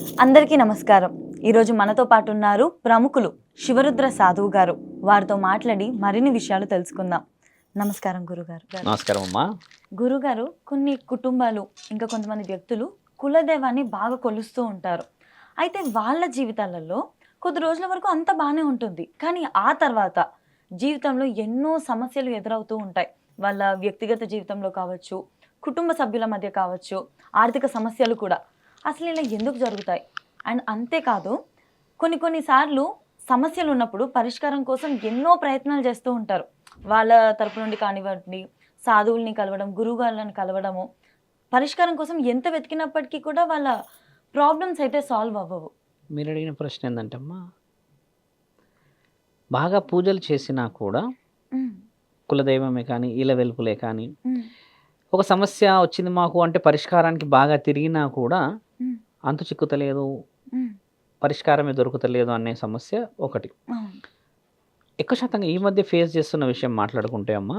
అందరికీ నమస్కారం. ఈరోజు మనతో పాటు ఉన్నారు ప్రముఖులు శివరుద్ర సాధువు గారు. వారితో మాట్లాడి మరిన్ని విషయాలు తెలుసుకుందాం. నమస్కారం గురుగారు. నమస్కారం అమ్మా. గురుగారు కొన్ని కుటుంబాలు ఇంకా కొంతమంది వ్యక్తులు కులదైవాన్ని బాగా కొలుస్తూ ఉంటారు. అయితే వాళ్ళ జీవితాలలో కొద్ది రోజుల వరకు అంత బాగానే ఉంటుంది. కానీ ఆ తర్వాత జీవితంలో ఎన్నో సమస్యలు ఎదురవుతూ ఉంటాయి. వాళ్ళ వ్యక్తిగత జీవితంలో కావచ్చు కుటుంబ సభ్యుల మధ్య కావచ్చు ఆర్థిక సమస్యలు కూడా. అసలు ఇలా ఎందుకు జరుగుతాయి? అండ్ అంతేకాదు కొన్ని కొన్నిసార్లు సమస్యలు ఉన్నప్పుడు పరిష్కారం కోసం ఎన్నో ప్రయత్నాలు చేస్తూ ఉంటారు. వాళ్ళ తరపు నుండి కానివ్వండి సాధువుల్ని కలవడం గురువుగాళ్ళని కలవడము పరిష్కారం కోసం ఎంత వెతికినప్పటికీ కూడా వాళ్ళ ప్రాబ్లమ్స్ అయితే సాల్వ్ అవ్వవు. మీరు అడిగిన ప్రశ్న ఏంటంటే అమ్మా బాగా పూజలు చేసినా కూడా కులదైవమే కానీ ఈల వెలుపులే కానీ ఒక సమస్య వచ్చింది మాకు అంటే పరిష్కారానికి బాగా తిరిగినా కూడా అంతు చిక్కుతలేదు. పరిష్కారమే దొరుకుతలేదు అనే సమస్య ఒకటి. ఎక్కువ శాతంగా ఈ మధ్య ఫేస్ చేస్తున్న విషయం మాట్లాడుకుంటే అమ్మా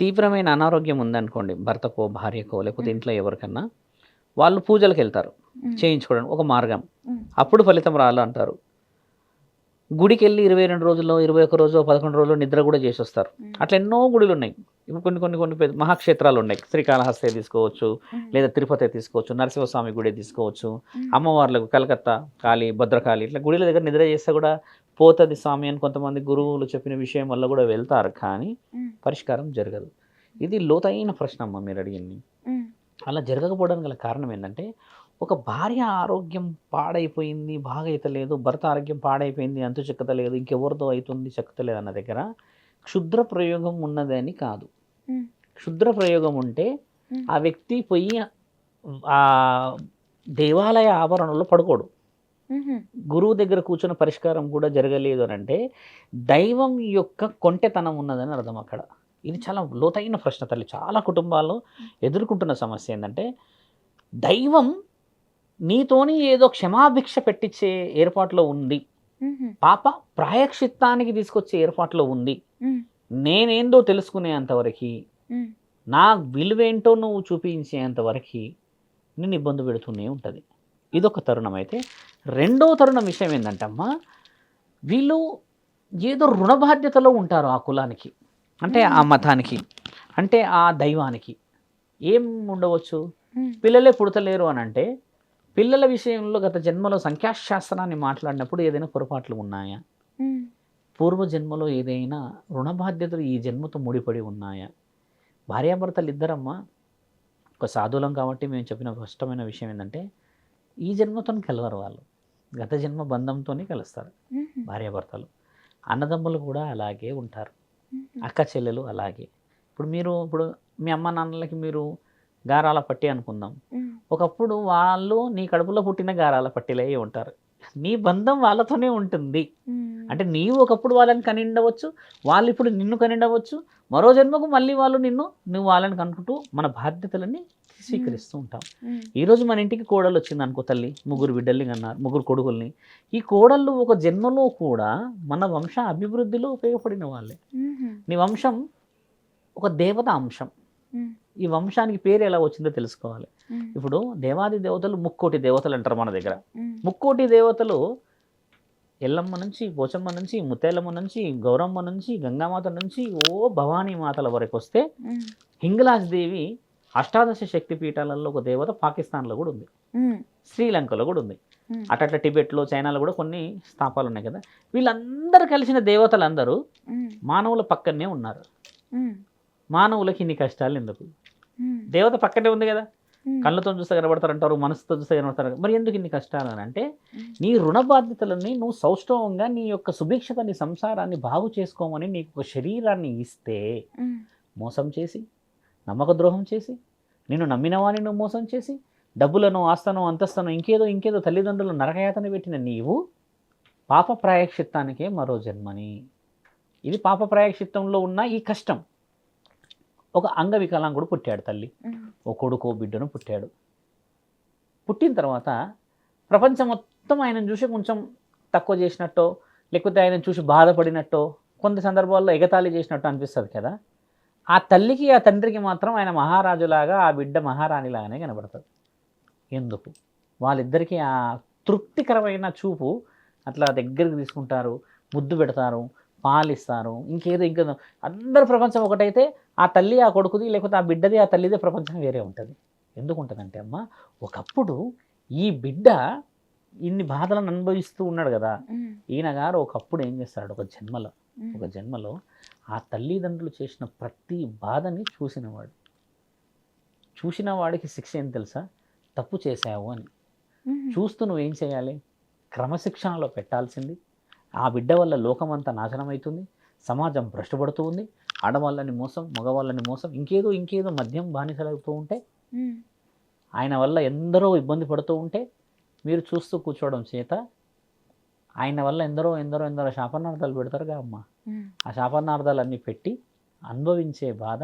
తీవ్రమైన అనారోగ్యం ఉందనుకోండి భర్తకో భార్యకో లేకపోతే. ఇంట్లో ఎవరికన్నా వాళ్ళు పూజలకు వెళ్తారు. ఉమ్, చేయించుకోవడానికి ఒక మార్గం. అప్పుడు ఫలితం రాలు అంటారు గుడికి వెళ్ళి ఇరవై రెండు రోజుల్లో ఇరవై ఒక రోజు పదకొండు రోజులు నిద్ర కూడా చేసి వస్తారు అట్లా ఎన్నో గుడులు ఉన్నాయి ఇప్పుడు కొన్ని కొన్ని కొన్ని పెద్ద మహాక్షేత్రాలు ఉన్నాయి. శ్రీకాళహస్తి తీసుకోవచ్చు లేదా తిరుపతి తీసుకోవచ్చు నరసింహస్వామి గుడి తీసుకోవచ్చు అమ్మవార్లకు కలకత్తా కాళీ భద్రకాళి ఇట్లా గుడిల దగ్గర నిద్ర చేస్తే కూడా పోతుంది స్వామి అని కొంతమంది గురువులు చెప్పిన విషయం వల్ల కూడా వెళ్తారు. కానీ పరిష్కారం జరగదు. ఇది లోతైన ప్రశ్న అమ్మ మీరు అడిగింది. అలా జరగకపోవడానికి గల కారణం ఏంటంటే ఒక భార్య ఆరోగ్యం పాడైపోయింది బాగా అవుతలేదు భర్త ఆరోగ్యం పాడైపోయింది అంతు చెక్కతలేదు ఇంకెవరితో అవుతుంది చెక్కతలేదు అన్న దగ్గర క్షుద్ర ప్రయోగం ఉన్నదని కాదు. క్షుద్ర ప్రయోగం ఉంటే ఆ వ్యక్తి పోయి ఆ దేవాలయ ఆవరణలో పడుకోడు. గురువు దగ్గర కూర్చున్న పరిష్కారం కూడా జరగలేదు అని అంటే దైవం యొక్క కొంటెతనం ఉన్నదని అర్థం అక్కడ. ఇది చాలా లోతైన ప్రశ్న తల్లి. చాలా కుటుంబాల్లో ఎదుర్కొంటున్న సమస్య ఏంటంటే దైవం నీతోని ఏదో క్షమాభిక్ష పెట్టించే ఏర్పాట్లో ఉంది. పాప ప్రాయక్షిత్తానికి తీసుకొచ్చే ఏర్పాట్లో ఉంది. నేనేందో తెలుసుకునేంతవరకు ఉమ్, నా విలువేంటో నువ్వు చూపించేంతవరకు నేను ఇబ్బంది పెడుతూనే ఉంటుంది. ఇదొక తరుణం అయితే. రెండో తరుణం విషయం ఏంటంటే అమ్మా వీళ్ళు ఏదో రుణ బాధ్యతలో ఉంటారు ఆ కులానికి. అంటే ఆ మతానికి. అంటే ఆ దైవానికి. ఏం ఉండవచ్చు? పిల్లలే పుడతలేరు అని అంటే పిల్లల విషయంలో గత జన్మలో సంఖ్యాశాస్త్రాన్ని మాట్లాడినప్పుడు ఏదైనా పొరపాట్లు ఉన్నాయా? పూర్వ జన్మలో ఏదైనా రుణ బాధ్యతలు ఈ జన్మతో ముడిపడి ఉన్నాయా? భార్యాభర్తలు ఇద్దరమ్మా. ఒక సాధువులం కాబట్టి మేము చెప్పిన స్పష్టమైన విషయం ఏంటంటే ఈ జన్మతో కలవరు వాళ్ళు. గత జన్మ బంధంతోనే కలుస్తారు భార్యాభర్తలు. అన్నదమ్ములు కూడా అలాగే ఉంటారు. అక్క చెల్లెలు అలాగే. ఇప్పుడు మీరు ఇప్పుడు మీ అమ్మ నాన్నలకి మీరు గారాల పట్టి అనుకుందాం. ఒకప్పుడు వాళ్ళు నీ కడుపులో పుట్టిన గారాల పట్టిలే ఉంటారు. నీ బంధం వాళ్ళతోనే ఉంటుంది. అంటే నీవు ఒకప్పుడు వాళ్ళని కనిండవచ్చు వాళ్ళు ఇప్పుడు నిన్ను కనిండవచ్చు మరో జన్మకు మళ్ళీ వాళ్ళు నిన్ను నువ్వు వాళ్ళని కనుకుంటూ మన బాధ్యతలన్నీ స్వీకరిస్తూ ఉంటాం. ఈరోజు మన ఇంటికి కోడలు వచ్చింది అనుకో తల్లి ముగ్గురు బిడ్డల్ని కన్నారు ముగ్గురు కొడుకుల్ని. ఈ కోడళ్ళు ఒక జన్మలో కూడా మన వంశ అభివృద్ధిలో ఉపయోగపడిన వాళ్ళే. నీ వంశం ఒక దేవత అంశం. ఈ వంశానికి పేరు ఎలా వచ్చిందో తెలుసుకోవాలి. ఇప్పుడు దేవాది దేవతలు ముక్కోటి దేవతలు అంటారు మన దగ్గర. ముక్కోటి దేవతలు ఎల్లమ్మ నుంచి పోచమ్మ నుంచి ముత్తేలమ్మ నుంచి గౌరమ్మ నుంచి గంగామాత నుంచి ఓ భవానీ మాతల వరకు వస్తే హింగలాజ్ దేవి అష్టాదశ శక్తి పీఠాలలో ఒక దేవత పాకిస్తాన్లో కూడా ఉంది. శ్రీలంకలో కూడా ఉంది. అట్లా టిబెట్లో చైనాలో కూడా కొన్ని స్థాపాలు ఉన్నాయి కదా. వీళ్ళందరూ కలిసిన దేవతలందరూ మానవుల పక్కనే ఉన్నారు. మానవులకి ఇన్ని కష్టాలు ఎందుకు? దేవత పక్కనే ఉంది కదా. కళ్ళతో చూస్తే కనబడతారంటారు మనసుతో చూస్తే కనబడతారు. మరి ఎందుకు ఇన్ని కష్టాలు అని అంటే నీ రుణ బాధ్యతలని నువ్వు సౌష్ఠవంగా నీ యొక్క సుభిక్షత నీ సంసారాన్ని బాగు చేసుకోమని నీకు ఒక శరీరాన్ని ఇస్తే మోసం చేసి నమ్మక ద్రోహం చేసి నిన్ను నమ్మిన వారిని నువ్వు మోసం చేసి డబ్బులను ఆస్తను అంతస్తును ఇంకేదో ఇంకేదో తల్లిదండ్రులు నరకయాతన పెట్టిన నీవు పాప ప్రాయక్షిత్తానికే మరో జన్మని. ఇది పాప ప్రాయక్షిత్తంలో ఉన్న ఈ కష్టం. ఒక అంగవికలాంగుడు పుట్టాడు తల్లి. ఓ కొడుకో బిడ్డను పుట్టాడు. పుట్టిన తర్వాత ప్రపంచం మొత్తం ఆయనను చూసి కొంచెం తక్కువ చేసినట్టో లేకపోతే ఆయన చూసి బాధపడినట్టో కొన్ని సందర్భాల్లో ఎగతాళి చేసినట్టు అనిపిస్తుంది కదా. ఆ తల్లికి ఆ తండ్రికి మాత్రం ఆయన మహారాజులాగా ఆ బిడ్డ మహారాణిలాగానే కనబడుతుంది. ఎందుకు? వాళ్ళిద్దరికీ ఆ తృప్తికరమైన చూపు అట్లా దగ్గరికి తీసుకుంటారు ముద్దు పెడతారు పాలిస్తారు. ఇంకేదో ఇంకేదో అందరి ప్రపంచం ఒకటైతే ఆ తల్లి ఆ కొడుకుది లేకపోతే ఆ బిడ్డది ఆ తల్లిదే ప్రపంచం వేరే ఉంటుంది. ఎందుకు ఉంటుందంటే అమ్మ ఒకప్పుడు ఈ బిడ్డ ఇన్ని బాధలను అనుభవిస్తూ ఉన్నాడు కదా. ఈయన గారు ఒకప్పుడు ఏం చేస్తాడు ఒక జన్మలో ఒక జన్మలో ఆ తల్లిదండ్రులు చేసిన ప్రతి బాధని చూసినవాడు. చూసిన వాడికి శిక్ష ఏం తెలుసా? తప్పు చేశావు అని. చూస్తూ నువ్వేం చేయాలి? క్రమశిక్షణలో పెట్టాల్సింది ఆ బిడ్డ వల్ల లోకమంతా నాశనం అవుతుంది సమాజం భ్రష్టపడుతూ ఉంది ఆడవాళ్ళని మోసం మగవాళ్ళని మోసం ఇంకేదో ఇంకేదో మద్యం బానిసలవుతూ ఉంటే ఆయన వల్ల ఎందరో ఇబ్బంది పడుతూ ఉంటే మీరు చూస్తూ కూర్చోవడం చేత ఆయన వల్ల ఎందరో ఎందరో ఎందరో శాపనార్థాలు పెడతారుగా అమ్మ. ఆ శాపనార్థాలన్నీ పెట్టి అనుభవించే బాధ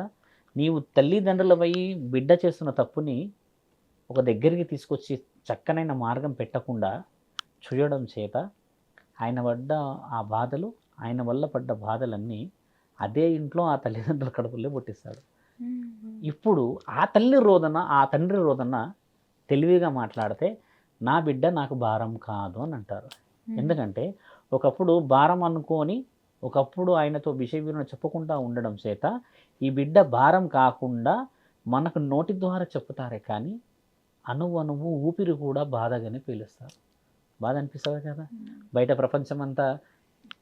నీవు తల్లిదండ్రులపై బిడ్డ చేస్తున్న తప్పుని ఒక దగ్గరికి తీసుకొచ్చి చక్కనైన మార్గం పెట్టకుండా చూయడం చేత ఆయన పడ్డ ఆ బాధలు ఆయన వల్ల పడ్డ బాధలన్నీ అదే ఇంట్లో ఆ తల్లిదండ్రుల కడుపులో పుట్టిస్తాడు. ఇప్పుడు ఆ తల్లి రోదన ఆ తండ్రి రోదన తెలివిగా మాట్లాడితే నా బిడ్డ నాకు భారం కాదు అని అంటారు. ఎందుకంటే ఒకప్పుడు భారం అనుకొని ఒకప్పుడు ఆయనతో విషయ చెప్పకుండా ఉండడం చేత ఈ బిడ్డ భారం కాకుండా మనకు నోటి ద్వారా చెప్తారే కానీ అణువు అణువు ఊపిరి కూడా బాధగానే పీలుస్తారు. బాధ అనిపిస్తుంది కదా బయట ప్రపంచం అంతా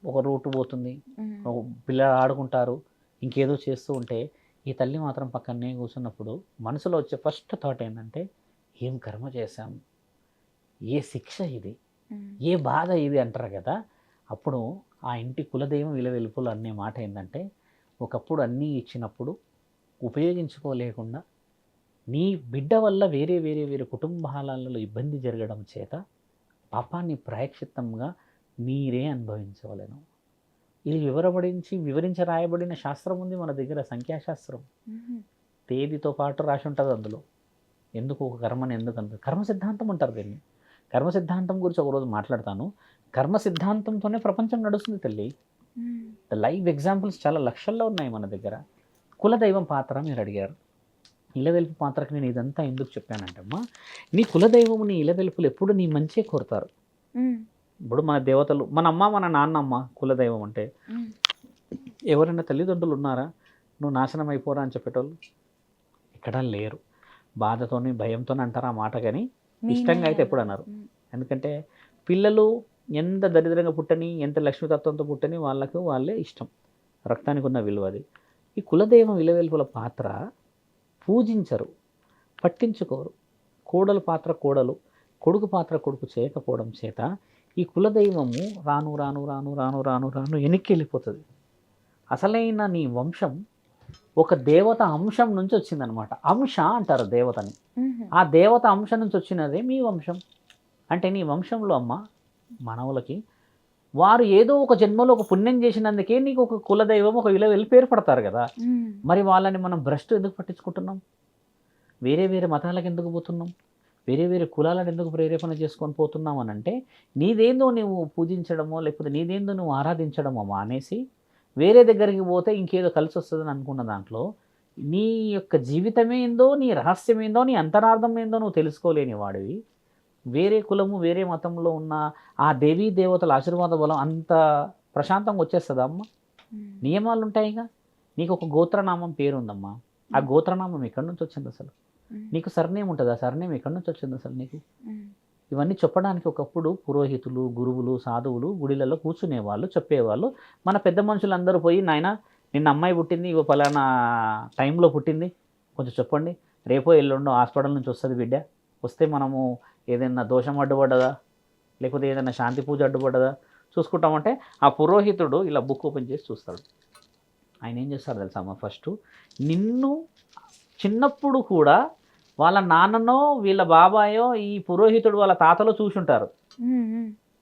ఒక రూటు పోతుంది. పిల్లలు ఆడుకుంటారు. ఇంకేదో చేస్తూ ఉంటే ఈ తల్లి మాత్రం పక్కనే కూర్చున్నప్పుడు మనసులో వచ్చే ఫస్ట్ థాట్ ఏంటంటే ఏం కర్మ చేశాం? ఏ శిక్ష ఇది? ఏ బాధ ఇది? అంటారు కదా. అప్పుడు ఆ ఇంటి కులదైవం విలవెలుపులు అనే మాట ఏంటంటే ఒకప్పుడు అన్నీ ఇచ్చినప్పుడు ఉపయోగించుకోలేకుండా నీ బిడ్డ వల్ల వేరే వేరే వేరే కుటుంబాలలో ఇబ్బంది జరగడం చేత పాపాన్ని ప్రాయక్షితంగా మీరే అనుభవించవలను. ఇది వివరబడించి వివరించి రాయబడిన శాస్త్రం ఉంది మన దగ్గర సంఖ్యాశాస్త్రం. తేదీతో పాటు రాసి ఉంటుంది అందులో. ఎందుకు ఒక కర్మని ఎందుకు అంత? కర్మ సిద్ధాంతం అంటారు దీన్ని. కర్మ సిద్ధాంతం గురించి ఒకరోజు మాట్లాడతాను. కర్మ సిద్ధాంతంతోనే ప్రపంచం నడుస్తుంది తల్లి. లైవ్ ఎగ్జాంపుల్స్ చాలా లక్షల్లో ఉన్నాయి మన దగ్గర. కులదైవం పాత్ర మీరు అడిగారు. ఇలవెలుపు పాత్రకి నేను ఇదంతా ఎందుకు చెప్పానంటే అమ్మా నీ కులదైవం నీ ఇలవెలుపులు ఎప్పుడు నీ మంచే కోరుతారు. ఇప్పుడు మన దేవతలు మన అమ్మ మన నాన్నమ్మ కులదైవం అంటే ఎవరైనా తల్లిదండ్రులు ఉన్నారా? నువ్వు నాశనం అయిపోరా అని చెప్పేటోళ్ళు? ఎక్కడా లేరు. బాధతోని భయంతోని అంటారు ఆ మాట కానీ ఇష్టంగా అయితే ఎప్పుడు అన్నారు ఎందుకంటే పిల్లలు ఎంత దరిద్రంగా పుట్టని ఎంత లక్ష్మీతత్వంతో పుట్టని వాళ్ళకు వాళ్ళే ఇష్టం. రక్తానికి ఉన్న విలువ అది. ఈ కులదైవం విలువెలుపుల పాత్ర పూజించరు పట్టించుకోరు. కోడలు పాత్ర కోడలు కొడుకు పాత్ర కొడుకు చేయకపోవడం చేత ఈ కులదైవము రాను రాను రాను రాను రాను రాను వెనక్కి వెళ్ళిపోతుంది అసలైన నీ వంశం ఒక దేవత అంశం నుంచి వచ్చిందనమాట. అంశ అంటారు దేవతని. ఆ దేవత అంశం నుంచి వచ్చినదే మీ వంశం. అంటే నీ వంశంలో అమ్మ మనవులకి వారు ఏదో ఒక జన్మలో ఒక పుణ్యం చేసినందుకే నీకు ఒక కులదైవం ఒక విలువ వెళ్ళి పేరు పడతారు కదా. మరి వాళ్ళని మనం భ్రష్టు ఎందుకు పట్టించుకుంటున్నాం? వేరే వేరే మతాలకు ఎందుకు పోతున్నాం? వేరే వేరే కులాలను ఎందుకు ప్రేరేపణ చేసుకొని పోతున్నాం అని అంటే నీదేందో నువ్వు పూజించడమో లేకపోతే నీదేందో నువ్వు ఆరాధించడమో మానేసి వేరే దగ్గరికి పోతే ఇంకేదో కలిసి వస్తుందని అనుకున్న దాంట్లో నీ యొక్క జీవితం ఏందో నీ రహస్యం ఏందో నీ అంతరార్థం ఏందో నువ్వు తెలుసుకోలేని వాడివి. వేరే కులము వేరే మతంలో ఉన్న ఆ దేవీ దేవతల ఆశీర్వాద బలం అంత ప్రశాంతంగా వచ్చేస్తుందా అమ్మ? నియమాలు ఉంటాయిగా? నీకు ఒక గోత్రనామం పేరు ఉందమ్మా ఆ గోత్రనామం ఎక్కడి నుంచి వచ్చింది అసలు? నీకు సర్నేమ్ ఉంటుంది? ఆ సర్నేమ్ ఎక్కడి నుంచి వచ్చింది అసలు నీకు? ఇవన్నీ చెప్పడానికి ఒకప్పుడు పురోహితులు గురువులు సాధువులు గుడిలలో కూర్చునేవాళ్ళు చెప్పేవాళ్ళు. మన పెద్ద మనుషులందరూ పోయి నాయన నిన్న అమ్మాయి పుట్టింది ఇగో పలానా టైంలో పుట్టింది. కొంచెం చెప్పండి. రేపో ఎల్లుండో హాస్పిటల్ నుంచి వస్తుంది బిడ్డ. వస్తే మనము ఏదైనా దోషం అడ్డుపడ్డదా? లేకపోతే ఏదైనా శాంతి పూజ అడ్డుపడ్డదా? చూసుకుంటామంటే ఆ పురోహితుడు ఇలా బుక్ ఓపెన్ చేసి చూస్తాడు. ఆయన ఏం చేస్తాడు తెలుసా అమ్మ? ఫస్ట్ నిన్ను చిన్నప్పుడు కూడా వాళ్ళ నాన్ననో వీళ్ళ బాబాయో ఈ పురోహితుడు వాళ్ళ తాతలో చూసుంటారు.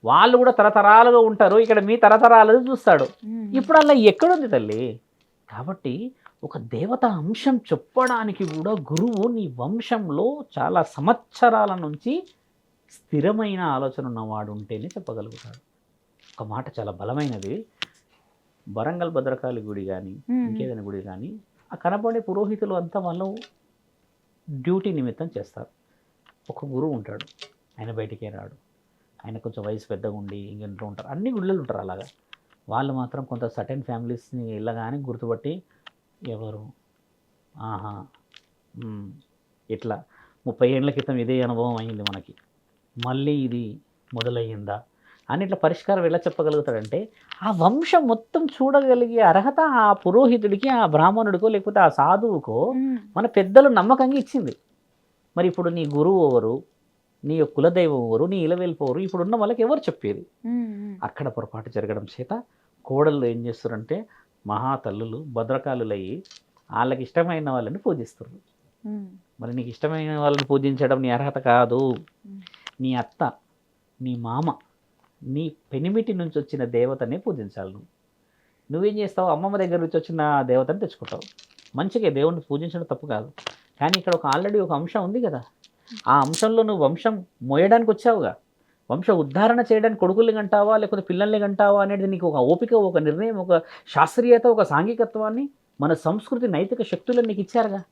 వాళ్ళు కూడా తరతరాలుగా ఉంటారు. ఇక్కడ మీ తరతరాలు చూస్తాడు. ఇప్పుడు అలా ఎక్కడుంది తల్లి? కాబట్టి ఒక దేవత అంశం చెప్పడానికి కూడా గురువు నీ వంశంలో చాలా సంవత్సరాల నుంచి స్థిరమైన ఆలోచన ఉన్నవాడు ఉంటేనే చెప్పగలుగుతాడు. ఒక మాట చాలా బలమైనది. వరంగల్ భద్రకాళి గుడి కానీ ఇంకేదైనా గుడి కానీ ఆ కనబడే పురోహితులు అంతా వాళ్ళు డ్యూటీ నిమిత్తం చేస్తారు. ఒక గురువు ఉంటాడు. ఆయన బయటికే రాడు. ఆయన కొంచెం వయసు పెద్దగా ఉండి ఇంకెంట్లో ఉంటారు. అన్ని గుళ్ళలు ఉంటారు అలాగా. వాళ్ళు మాత్రం కొంత సర్టెన్ ఫ్యామిలీస్ని వెళ్ళగానే గుర్తుపట్టి ఎవరు? ఆహా ఇట్లా ముప్పై ఏళ్ళ క్రితం ఇదే అనుభవం అయింది మనకి. మళ్ళీ ఇది మొదలయ్యిందా? అని ఇట్లా పరిష్కారం ఎలా చెప్పగలుగుతాడంటే ఆ వంశం మొత్తం చూడగలిగే అర్హత ఆ పురోహితుడికి ఆ బ్రాహ్మణుడికో లేకపోతే ఆ సాధువుకో మన పెద్దలు నమ్మకంగా ఇచ్చింది. మరి ఇప్పుడు నీ గురువు ఎవరు? నీ యొక్క కులదైవం ఎవరు? నీ ఇలవెల్పోరు ఇప్పుడున్న వాళ్ళకి ఎవరు చెప్పేది. అక్కడ పొరపాటు జరగడం చేత కోడళ్ళు ఏం చేస్తారంటే మహా తల్లులు భద్రకాలులయ్యి వాళ్ళకి ఇష్టమైన వాళ్ళని పూజిస్తారు మరి నీకు ఇష్టమైన వాళ్ళని పూజించడం నీ అర్హత కాదు. నీ అత్త నీ మామ నీ పెనిమిటి నుంచి వచ్చిన దేవతనే పూజించాలి నువ్వు. నువ్వేం చేస్తావు? అమ్మమ్మ దగ్గర నుంచి వచ్చిన దేవతని తెచ్చుకుంటావు. మంచిగా దేవుణ్ణి పూజించడం తప్పు కాదు. కానీ ఇక్కడ ఒక ఆల్రెడీ ఒక అంశం ఉంది కదా. ఆ అంశంలో నువ్వు వంశం మోయడానికి వచ్చావుగా. వంశ ఉద్ధారణ చేయడానికి కొడుకుల్ని కంటావా లేకపోతే పిల్లల్ని కంటావా అనేది నీకు ఒక ఓపిక ఒక నిర్ణయం ఒక శాస్త్రీయత ఒక సాంఘికత్వాన్ని మన సంస్కృతి నైతిక శక్తులను నీకు ఇచ్చారుగా.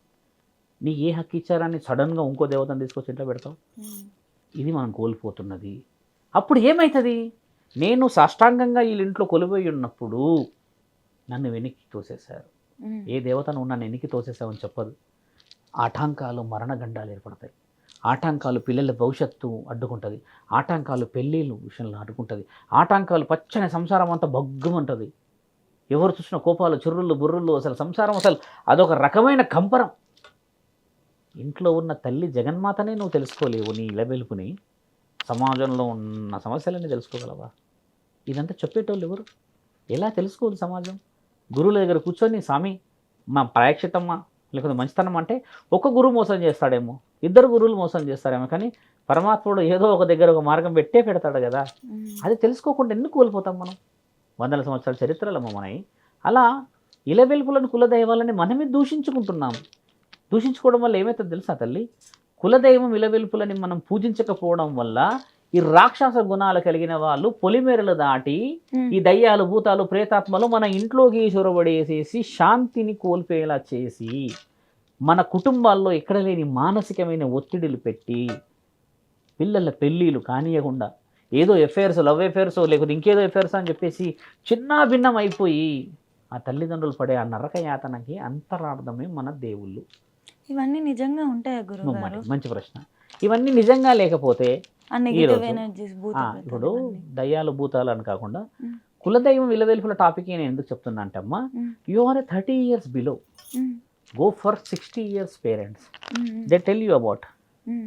నీకు ఏ హక్కు ఇచ్చారని సడన్గా ఇంకో దేవతను తీసుకొచ్చి ఇంట్లో పెడతావు? ఇది మనం కోల్పోతున్నది. అప్పుడు ఏమవుతుంది నేను సాష్టాంగంగా వీళ్ళ ఇంట్లో కొలువై ఉన్నప్పుడు నన్ను వెనక్కి తోసేశారు. ఏ దేవతను నన్ను వెనక్కి తోసేసావని చెప్పదు. ఆటంకాలు మరణగండాలు ఏర్పడతాయి. ఆటంకాలు పిల్లల భవిష్యత్తు అడ్డుకుంటుంది. ఆటంకాలు పెళ్ళిళ్ళు విషయంలో అడ్డుకుంటుంది. ఆటంకాలు పచ్చని సంసారం అంతా బగ్గుమంటుంది. ఎవరు చూసిన కోపాలు చుర్రులు బుర్రులు అసలు సంసారం అసలు అదొక రకమైన కంపరం. ఇంట్లో ఉన్న తల్లి జగన్మాతనే నువ్వు తెలుసుకోలేవు నీ ఇలవెలుపుని. సమాజంలో ఉన్న సమస్యలన్నీ తెలుసుకోగలవా? ఇదంతా చెప్పేటోళ్ళు ఎవరు? ఎలా తెలుసుకోవాలి సమాజం? గురువుల దగ్గర కూర్చొని స్వామి మా ప్రాయక్షితమ్మా లేకపోతే మంచితనం అంటే ఒక గురువు మోసం చేస్తాడేమో. ఇద్దరు గురువులు మోసం చేస్తారేమో. కానీ పరమాత్ముడు ఏదో ఒక దగ్గర ఒక మార్గం పెట్టే పెడతాడు కదా. అది తెలుసుకోకుండా ఎందుకు కోల్పోతాం మనం? వందల సంవత్సరాల చరిత్రలమ్మ మనవి అలా ఇలవెల్పులను కులదైవాలని మనమే దూషించుకుంటున్నాం. దూషించుకోవడం వల్ల ఏమవుతుందో తెలుసా తల్లి కులదైవం ఇలవెల్పులని మనం పూజించకపోవడం వల్ల ఈ రాక్షస గుణాలు కలిగిన వాళ్ళు పొలిమేరలు దాటి. ఈ దయ్యాలు భూతాలు ప్రేతాత్మలు మన ఇంట్లోకి చొరబడేసేసి శాంతిని కోల్పోయేలా చేసి మన కుటుంబాల్లో ఎక్కడ లేని మానసికమైన ఒత్తిడిలు పెట్టి పిల్లల పెళ్ళిళ్ళు కానియకుండా ఏదో ఎఫైర్స్ లవ్ ఎఫైర్స్ లేకపోతే ఇంకేదో ఎఫైర్స్ అని చెప్పేసి చిన్న భిన్నం అయిపోయి ఆ తల్లిదండ్రులు పడే ఆ నరక యాతనకి అంతరార్థమే మన దేవుళ్ళు ఇవన్నీ నిజంగా ఉంటాయా గురువు మంచి ప్రశ్న. ఇవన్నీ నిజంగా లేకపోతే ఇప్పుడు. దయ్యాలు భూతాలు అని కాకుండా. కులదైవం విలవెల్పుల టాపిక్ నేను ఎందుకు చెప్తున్నా అంటే అమ్మా. You are a thirty years below go for sixty years parents they tell you about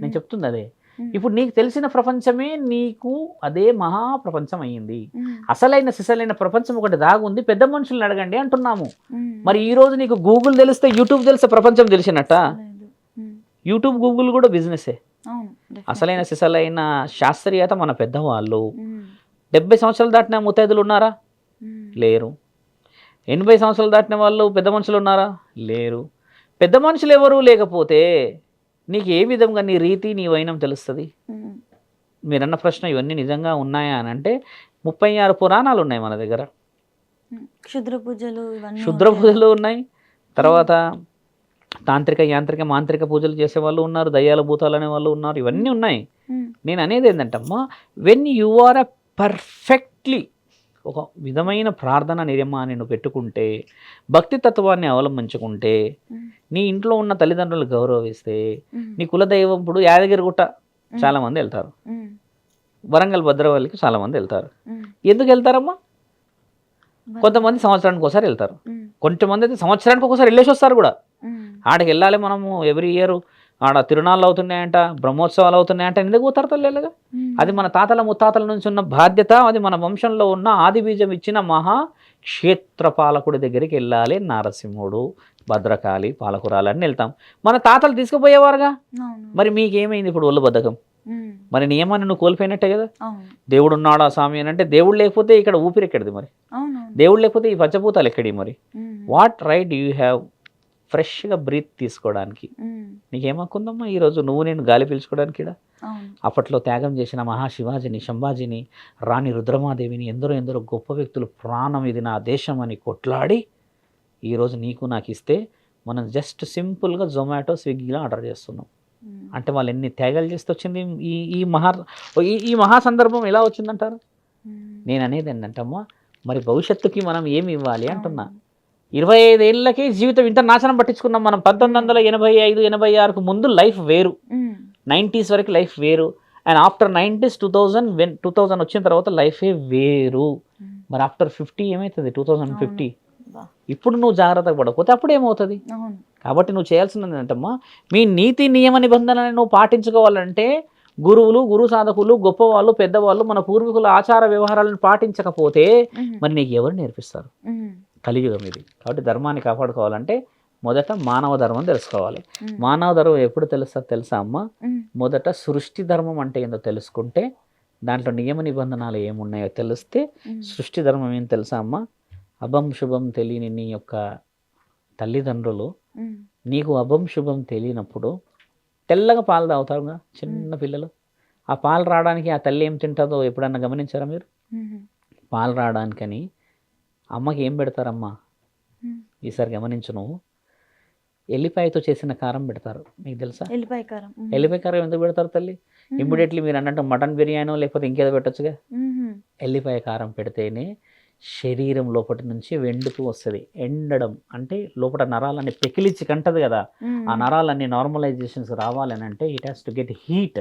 నేను చెప్తుంది అదే. ఇప్పుడు నీకు తెలిసిన ప్రపంచమే నీకు అదే మహా ప్రపంచం అయ్యింది అసలైన సిసలైన ప్రపంచం ఒకటి దాగుంది పెద్ద మనుషుల్ని అడగండి అంటున్నాము. మరి ఈ రోజు నీకు గూగుల్ తెలిస్తే యూట్యూబ్ తెలిస్తే ప్రపంచం తెలిసినట్ట? యూట్యూబ్ గూగుల్ కూడా బిజినెసే. అసలైన సిసలైన శాస్త్రీయత మన పెద్దవాళ్ళు. డెబ్బై సంవత్సరాలు దాటిన ముత్తైదులు ఉన్నారా? లేరు. ఎనభై సంవత్సరాలు దాటిన వాళ్ళు పెద్ద మనుషులు ఉన్నారా? లేరు. పెద్ద మనుషులు ఎవరు లేకపోతే నీకు ఏ విధంగా నీ రీతి నీ వైనం తెలుస్తుంది? మీరన్న ప్రశ్న ఇవన్నీ నిజంగా ఉన్నాయా అని అంటే ముప్పై ఆరు పురాణాలు ఉన్నాయి మన దగ్గర. క్షుద్ర పూజలు ఉంటాయా? పూజలు ఉన్నాయి. తర్వాత తాంత్రిక యాంత్రిక మాంత్రిక పూజలు చేసే వాళ్ళు ఉన్నారు. దయ్యాల భూతాలు అనే వాళ్ళు ఉన్నారు. ఇవన్నీ ఉన్నాయి. నేను అనేది ఏంటంటమ్మా when you are a perfectly ఒక విధమైన ప్రార్థన నిర్మాన్ని నువ్వు పెట్టుకుంటే భక్తి తత్వాన్ని అవలంబించుకుంటే నీ ఇంట్లో ఉన్న తల్లిదండ్రులు గౌరవిస్తే నీ కులదైవం ఇప్పుడు యాదగిరిగుట్ట చాలా మంది వెళ్తారు. వరంగల్ భద్రవల్లికి చాలా మంది వెళ్తారు. ఎందుకు వెళ్తారమ్మా? కొంతమంది సంవత్సరానికి ఒకసారి వెళ్తారు. కొంతమంది అయితే సంవత్సరానికి ఒకసారి వెళ్ళేసి వస్తారు కూడా. ఆడకి వెళ్ళాలి మనము ఎవ్రీ ఇయర్ ఆడ తిరునాళ్ళు అవుతున్నాయంట బ్రహ్మోత్సవాలు అవుతున్నాయంట ఎందుకు పోతారు తల్లిగా ఉమ్, అది మన తాతల ముత్తాతల నుంచి ఉన్న బాధ్యత అది మన వంశంలో ఉన్న ఆది బీజం ఇచ్చిన మహా క్షేత్రపాలకుడి దగ్గరికి వెళ్ళాలి నారసింహుడు భద్రకాళి పాలకురాలని వెళ్తాం. మన తాతలు తీసుకుపోయేవారుగా? మరి మీకేమైంది ఇప్పుడు ఒళ్ళు బద్ధకం? మరి నియమాన్ని నువ్వు కోల్పోయినట్టే కదా? దేవుడు ఉన్నాడా స్వామి అని అంటే దేవుడు లేకపోతే ఇక్కడ ఊపిరి ఎక్కడిది మరి? దేవుడు లేకపోతే ఈ పంచభూతాలు ఎక్కడి మరి? వాట్ రైట్ యూ హ్యావ్ ఫ్రెష్గా బ్రీత్ తీసుకోవడానికి. నీకేమక్కుందమ్మా ఈరోజు నువ్వు నేను గాలి పీల్చుకోవడానికి అప్పట్లో త్యాగం చేసిన మహాశివాజిని శంభాజిని రాణి రుద్రమాదేవిని ఎందరో ఎందరో గొప్ప వ్యక్తులు ప్రాణం ఇది నా దేశం అని కొట్లాడి ఈరోజు నీకు నాకు ఇస్తే మనం జస్ట్ సింపుల్గా జొమాటో స్విగ్గీలో ఆర్డర్ చేస్తున్నాం. అంటే వాళ్ళు ఎన్ని త్యాగాలు చేస్తే వచ్చింది? ఈ ఈ మహా ఈ ఈ మహా సందర్భం ఎలా వచ్చిందంటారు. నేను అనేది ఏంటంటమ్మా మరి భవిష్యత్తుకి మనం ఏమి ఇవ్వాలి అంటున్నా. ఇరవై ఐదేళ్ళకి జీవితం ఇంత నాశనం పట్టించుకున్నాం మనం పంతొమ్మిది వందల ఎనభై ఐదు ఎనభై ఆరుకు ముందు లైఫ్ వేరు. నైంటీస్ వరకు లైఫ్ వేరు and after nineties two thousand when two thousand వచ్చిన తర్వాత లైఫే వేరు. మరి ఆఫ్టర్ ఫిఫ్టీ ఏమవుతుంది టూ థౌజండ్ ఫిఫ్టీ. ఇప్పుడు నువ్వు జాగ్రత్తగా పడకపోతే అప్పుడు ఏమవుతుంది కాబట్టి నువ్వు చేయాల్సింది ఏంటమ్మా మీ నీతి నియమ నిబంధనలను నువ్వు పాటించుకోవాలంటే గురువులు గురు సాధకులు గొప్పవాళ్ళు పెద్దవాళ్ళు మన పూర్వీకుల ఆచార వ్యవహారాలను పాటించకపోతే. మరి నీకు ఎవరు నేర్పిస్తారు. కలియుగం ఇది కాబట్టి ధర్మాన్ని కాపాడుకోవాలంటే మొదట మానవ ధర్మం తెలుసుకోవాలి. మానవ ధర్మం ఎప్పుడు తెలుసా తెలుసా అమ్మ. మొదట సృష్టి ధర్మం అంటే ఏందో తెలుసుకుంటే దాంట్లో నియమ నిబంధనలు ఏమున్నాయో తెలిస్తే. సృష్టి ధర్మం ఏం తెలుసా అమ్మ అభం శుభం తెలియని నీ యొక్క తల్లిదండ్రులు. నీకు అభం శుభం తెలియనప్పుడు తెల్లగా పాలు తాగుతారుగా చిన్న పిల్లలు ఆ పాలు రావడానికి ఆ తల్లి ఏం తింటుందో ఎప్పుడన్నా గమనించారా మీరు. పాలు రావడానికని అమ్మకి ఏం పెడతారమ్మా. ఈసారి గమనించు నువ్వు ఎల్లిపాయతో చేసిన కారం పెడతారు మీకు తెలుసా ఎల్లిపాయ కారం. ఎల్లిపాయ కారం ఎందుకు పెడతారు తల్లి. ఇమ్మీడియట్లీ మీరు అన్నట్టు మటన్ బిర్యానో లేకపోతే ఇంకేదో పెట్టొచ్చుగా. ఎల్లిపాయ కారం పెడితేనే శరీరం లోపటి నుంచి వెండుతూ వస్తుంది ఎండడం అంటే లోపల నరాలన్నీ పెకిలిచ్చి కంటది కదా. ఆ నరాలన్నీ నార్మలైజేషన్స్ రావాలని అంటే it has to get heat.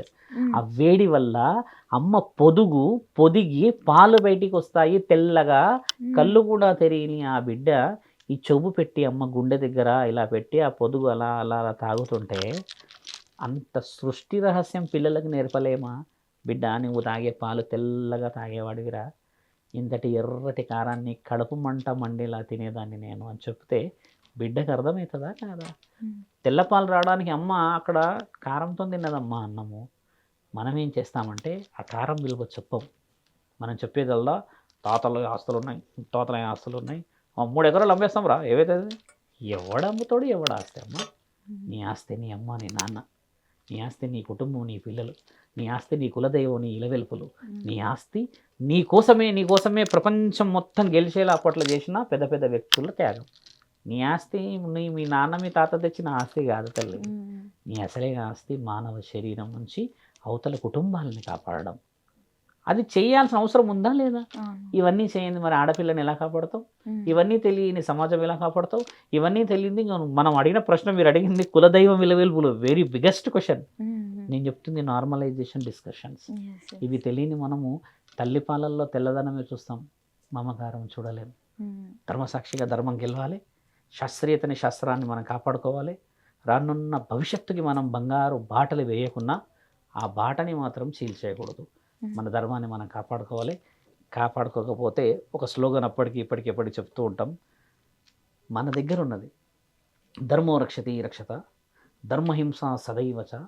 ఆ వేడి వల్ల అమ్మ పొదుగు పొదిగి పాలు బయటికి వస్తాయి తెల్లగా. కళ్ళు కూడా తెలియని ఆ బిడ్డ. ఈ చెవు పెట్టి అమ్మ గుండె దగ్గర ఇలా పెట్టి ఆ పొదుగు అలా అలా అలా తాగుతుంటే అంత సృష్టి రహస్యం పిల్లలకు నేర్పలేమా? బిడ్డ నువ్వు తాగే పాలు తెల్లగా తాగేవాడివిరా. ఇంతటి ఎర్రటి కారాన్ని కడుపు మంట మండేలా తినేదాన్ని నేను అని చెప్తే బిడ్డకు అర్థమవుతుందా కాదా? ఉమ్. తెల్ల పాలు రావడానికి అమ్మ అక్కడ కారంతో తిన్నదమ్మా అన్నము. మనం ఏం చేస్తామంటే ఆ కారం విలువ చెప్పం. మనం చెప్పేదల్లా తాతల ఆస్తులు ఉన్నాయి తాతల ఆస్తులు ఉన్నాయి మూడు ఎకరాలు అమ్మేస్తాం రా ఏవైతే ఎవడు అమ్ముతాడు ఎవడు ఆస్తి అమ్మ? నీ ఆస్తి నీ అమ్మ నీ నాన్న నీ ఆస్తి నీ కుటుంబం నీ పిల్లలు నీ ఆస్తి నీ కులదైవం నీ ఇలవెలుపులు. నీ ఆస్తి నీ కోసమే నీ కోసమే ప్రపంచం మొత్తం గెలిచేలా అప్పట్లో చేసిన పెద్ద పెద్ద వ్యక్తుల త్యాగం. నీ ఆస్తి నీ మీ నాన్న మీ తాత తెచ్చిన ఆస్తి కాదు తల్లి. నీ అసలే ఆస్తి మానవ శరీరం నుంచి అవతల కుటుంబాలని కాపాడడం. అది చేయాల్సిన అవసరం ఉందా లేదా. ఇవన్నీ చేయండి మరి ఆడపిల్లని ఎలా కాపాడతావు. ఇవన్నీ తెలియని సమాజం ఎలా కాపాడతావు? ఇవన్నీ తెలియంది మనం అడిగిన ప్రశ్న మీరు అడిగింది కులదైవం విలువెలుపులు. Very biggest question. నేను చెప్తుంది నార్మలైజేషన్ డిస్కషన్స్. ఇవి తెలియని మనము తల్లిపాలల్లో తెల్లదనమే చూస్తాం. మమకారం చూడలేము. ధర్మసాక్షిగా ధర్మం గెలవాలి. శాస్త్రీయతని శాస్త్రాన్ని మనం కాపాడుకోవాలి. రానున్న భవిష్యత్తుకి మనం బంగారు బాటలు వేయకున్నా ఆ బాటని మాత్రం చీల్చేయకూడదు మన ధర్మాన్ని మనం కాపాడుకోవాలి. కాపాడుకోకపోతే ఒక స్లోగన్ అప్పటికి ఇప్పటికి ఎప్పటికి చెప్తూ ఉంటాం. మన దగ్గర ఉన్నది. ధర్మో రక్షతి రక్షత ధర్మహింస సదైవచ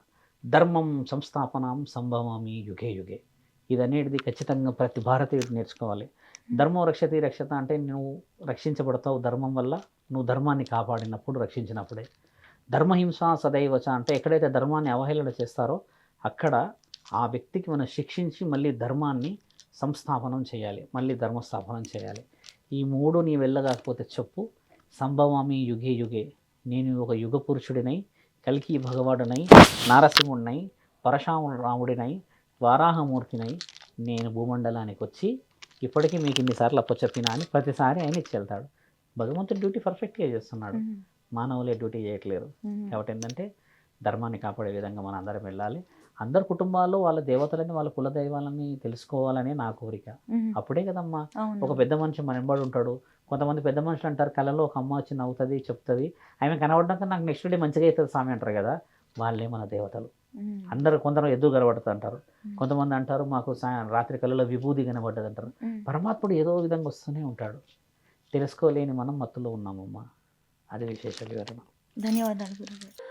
ధర్మం సంస్థాపనం సంభవామి యుగే యుగే. ఇది అనేది ఖచ్చితంగా ప్రతి భారతీయుడు నేర్చుకోవాలి. ధర్మం రక్షతి రక్షత అంటే నువ్వు రక్షించబడతావు ధర్మం వల్ల నువ్వు ధర్మాన్ని కాపాడినప్పుడు రక్షించినప్పుడే. ధర్మహింస సదైవచ అంటే ఎక్కడైతే ధర్మాన్ని అవహేళన చేస్తారో అక్కడ ఆ వ్యక్తికి మనం శిక్షించి మళ్ళీ ధర్మాన్ని సంస్థాపనం చేయాలి మళ్ళీ ధర్మస్థాపనం చేయాలి. ఈ మూడు నీ వెళ్ళగాకపోతే చెప్పు సంభవామి యుగే యుగే నేను ఒక యుగ పురుషుడినై కలికి భగవాడునై నారసింహుడినై పరశురాము రాముడినై వారాహమూర్తినై నేను భూమండలానికి వచ్చి ఇప్పటికీ మీకు ఇన్నిసార్లు అప్పచెప్పినా అని ప్రతిసారి ఆయన ఇచ్చి వెళ్తాడు. భగవంతుడు డ్యూటీ పర్ఫెక్ట్గా చేస్తున్నాడు. మానవులే డ్యూటీ చేయట్లేరు. ఉమ్. కాబట్టి ఏంటంటే ధర్మాన్ని కాపాడే విధంగా మనం అందరం వెళ్ళాలి. అందరు కుటుంబాల్లో వాళ్ళ దేవతలని వాళ్ళ కుల దైవాలని తెలుసుకోవాలని నా కోరిక. అప్పుడే కదమ్మా. ఒక పెద్ద మనిషి మన వెంబడి ఉంటాడు. కొంతమంది పెద్ద మనుషులు అంటారు కళలో ఒక అమ్మ వచ్చి నవ్వుతుంది చెప్తుంది. ఆమె కనబడ్డాక నాకు నెక్స్ట్ డే మంచిగా అవుతుంది స్వామి అంటారు కదా. వాళ్ళే మన దేవతలు. అందరూ కొందరు ఎదురు కనబడుతుంది అంటారు. కొంతమంది అంటారు మాకు రాత్రి కళలో విభూది కనబడ్డది అంటారు. పరమాత్ముడు ఏదో విధంగా వస్తూనే ఉంటాడు. తెలుసుకోలేని మనం మత్తులో ఉన్నామమ్మా. అది విశేష వివరణ ధన్యవాదాలు గురుగారు.